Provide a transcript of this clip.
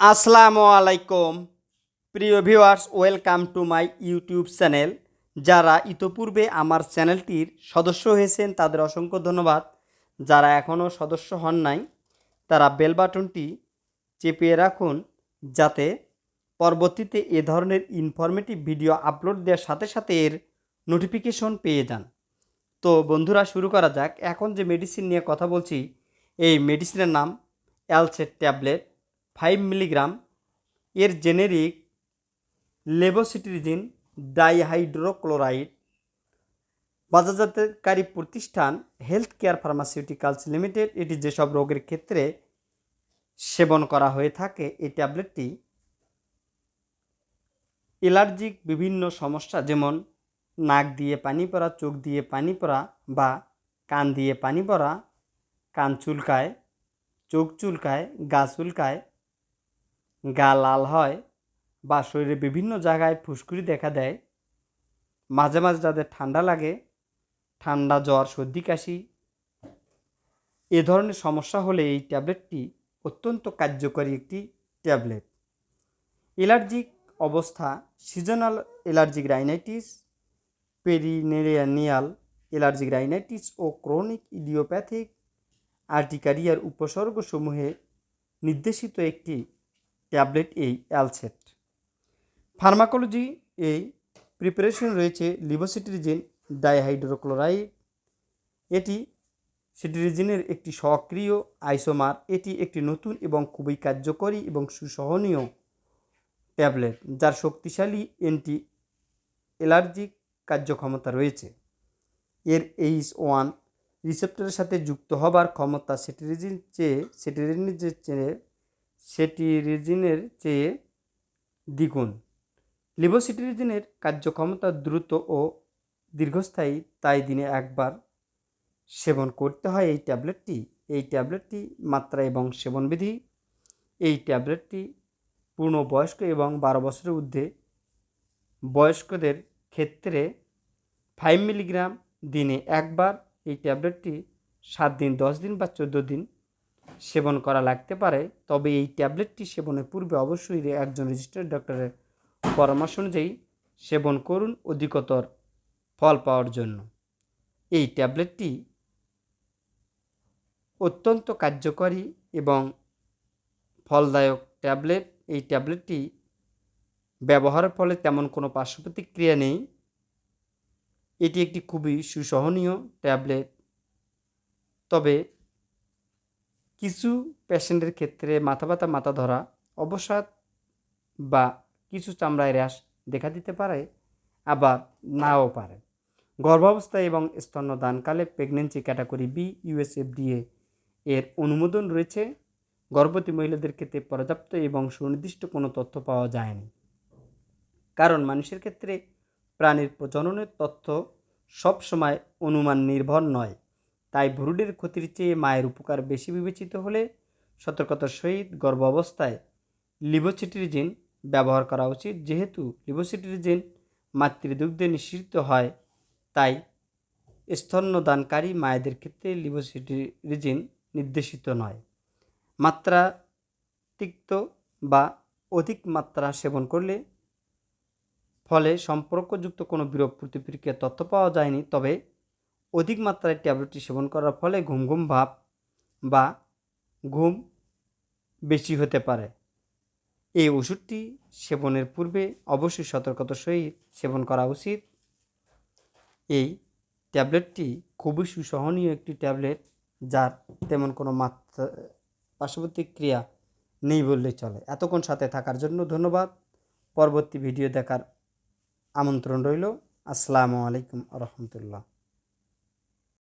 আসসালামু আলাইকুম। প্রিয় viewers, welcome to my YouTube channel. যারা ইতোপূর্বে আমার চ্যানেলটির সদস্য হয়েছেন, তাদের অসংখ্য ধন্যবাদ। যারা এখনও সদস্য হন নাই, তারা বেল বাটনটি চেপিয়ে রাখুন, যাতে পরবর্তীতে এ ধরনের ইনফরমেটিভ ভিডিও আপলোড দেওয়ার সাথে সাথে এর নোটিফিকেশন পেয়ে যান। তো বন্ধুরা, শুরু করা যাক। এখন যে মেডিসিন নিয়ে কথা বলছি, এই মেডিসিনের নাম অ্যালসেট ট্যাবলেট ফাইভ মিলিগ্রাম এর জেনেরিক লেবোসিট্রিজিন ডাইহাইড্রোক্লোরাইড বাজারজাতকারী প্রতিষ্ঠান হেলথ কেয়ার ফার্মাসিউটিক্যালস লিমিটেড। এটি যেসব রোগের ক্ষেত্রে সেবন করা হয়ে থাকে, এই ট্যাবলেটটি অ্যালার্জিক বিভিন্ন সমস্যা যেমন নাক দিয়ে পানি পড়া, চোখ দিয়ে পানি পড়া বা কান দিয়ে পানি পড়া, কান চুলকায়, চোখ চুলকায়, গা চুলকায় গা লাল হয় বা শরীরে বিভিন্ন জায়গায় ফুসকুড়ি দেখা দেয়, মাঝে মাঝে যাদের ঠান্ডা লাগে, ঠান্ডা জ্বর, সর্দি, কাশি, এ ধরনের সমস্যা হলে এই ট্যাবলেটটি অত্যন্ত কার্যকরী একটি ট্যাবলেট। অ্যালার্জিক অবস্থা, seasonal allergic rhinitis, perennial allergic rhinitis ও ক্রনিক ইডিওপ্যাথিক আর্টিকারিয়ার উপসর্গসমূহে নির্দেশিত একটি ট্যাবলেট এই অ্যালসেট। ফার্মাকোলজি এই প্রিপারেশন রয়েছে লিভোসিট্রিজিন ডাইহাইড্রোক্লোরাইড। এটি সিট্রিজিনের একটি সক্রিয় আইসোমার। এটি একটি নতুন এবং খুবই কার্যকরী এবং সুসহনীয় ট্যাবলেট, যার শক্তিশালী অ্যান্টি অ্যালার্জিক কার্যক্ষমতা রয়েছে। এর এইচ ওয়ান রিসেপ্টরের সাথে যুক্ত হবার ক্ষমতা সেটিরিজিন চেয়ে সেটিরিজিনের চেয়ে সেটিরিজিনের চেয়ে দ্বিগুণ। লিভোসিটিরিজিনের কার্যক্ষমতা দ্রুত ও দীর্ঘস্থায়ী, তাই দিনে একবার সেবন করতে হয় এই ট্যাবলেটটি। এই ট্যাবলেটটি মাত্রা এবং সেবনবিধি, এই ট্যাবলেটটি পূর্ণবয়স্ক এবং বারো বছরের ঊর্ধ্বে বয়স্কদের ক্ষেত্রে ফাইভ মিলিগ্রাম দিনে একবার। এই ট্যাবলেটটি সাত দিন, দশ দিন বা চোদ্দ দিন সেবন করা লাগতে পারে, তবে এই ট্যাবলেটটি সেবনের পূর্বে অবশ্যই একজন রেজিস্টার্ড ডক্টরের পরামর্শ অনুযায়ী সেবন করুন অধিকতর ফল পাওয়ার জন্য। এই ট্যাবলেটটি অত্যন্ত কার্যকরী এবং ফলদায়ক ট্যাবলেট। এই ট্যাবলেটটি ব্যবহারের ফলে তেমন কোনো পার্শ্ব প্রতিক্রিয়া নেই। এটি একটি খুবই সুসহনীয় ট্যাবলেট। তবে কিছু পেশেন্টের ক্ষেত্রে মাথা ব্যথা মাথা ধরা অবসাদ বা কিছু চামড়ায় র্যাশ দেখা দিতে পারে, আবার নাও পারে। গর্ভাবস্থা এবং স্তন্যদানকালে প্রেগনেন্সি ক্যাটাগরি বি ইউএসএফডিএ এর অনুমোদন রয়েছে। গর্ভবতী মহিলাদের ক্ষেত্রে পর্যাপ্ত এবং সুনির্দিষ্ট কোনো তথ্য পাওয়া যায়নি। কারণ মানুষের ক্ষেত্রে প্রাণীর প্রজননের তথ্য সবসময় অনুমান নির্ভর নয়। তাই ভ্রূণের ক্ষতির চেয়ে মায়ের উপকার বেশি বিবেচিত হলে সতর্কতার সহিত গর্ভ অবস্থায় লিভোসিট্রিজিন ব্যবহার করা উচিত। যেহেতু লিভোসিট্রিজিন মাতৃদুগ্ধে নিঃসৃত হয়, তাই স্তন্যদানকারী মায়েদের ক্ষেত্রে লিভোসিট্রিজিন নির্দেশিত নয়। মাত্রা তিক্ত বা অধিক মাত্রা সেবন করলে ফলে সম্পর্কযুক্ত কোনো বিরূপ প্রতিক্রিয়ার তথ্য পাওয়া যায়নি, তবে অধিক মাত্রায় ট্যাবলেটটি সেবন করার ফলে ঘুম ঘুম ভাব বা ঘুম বেশি হতে পারে। এই ওষুধটি সেবনের পূর্বে অবশ্যই সতর্কতার সহিত সেবন করা উচিত। এই ট্যাবলেটটি খুবই সুসহনীয় একটি ট্যাবলেট, যার তেমন কোনো মাত্রা, পার্শ্ববর্তী ক্রিয়া নেই বললেই চলে। এতক্ষণ সাথে থাকার জন্য ধন্যবাদ। পরবর্তী ভিডিও দেখার আমন্ত্রণ রইল। আসসালামু আলাইকুম রহমতুল্লাহ।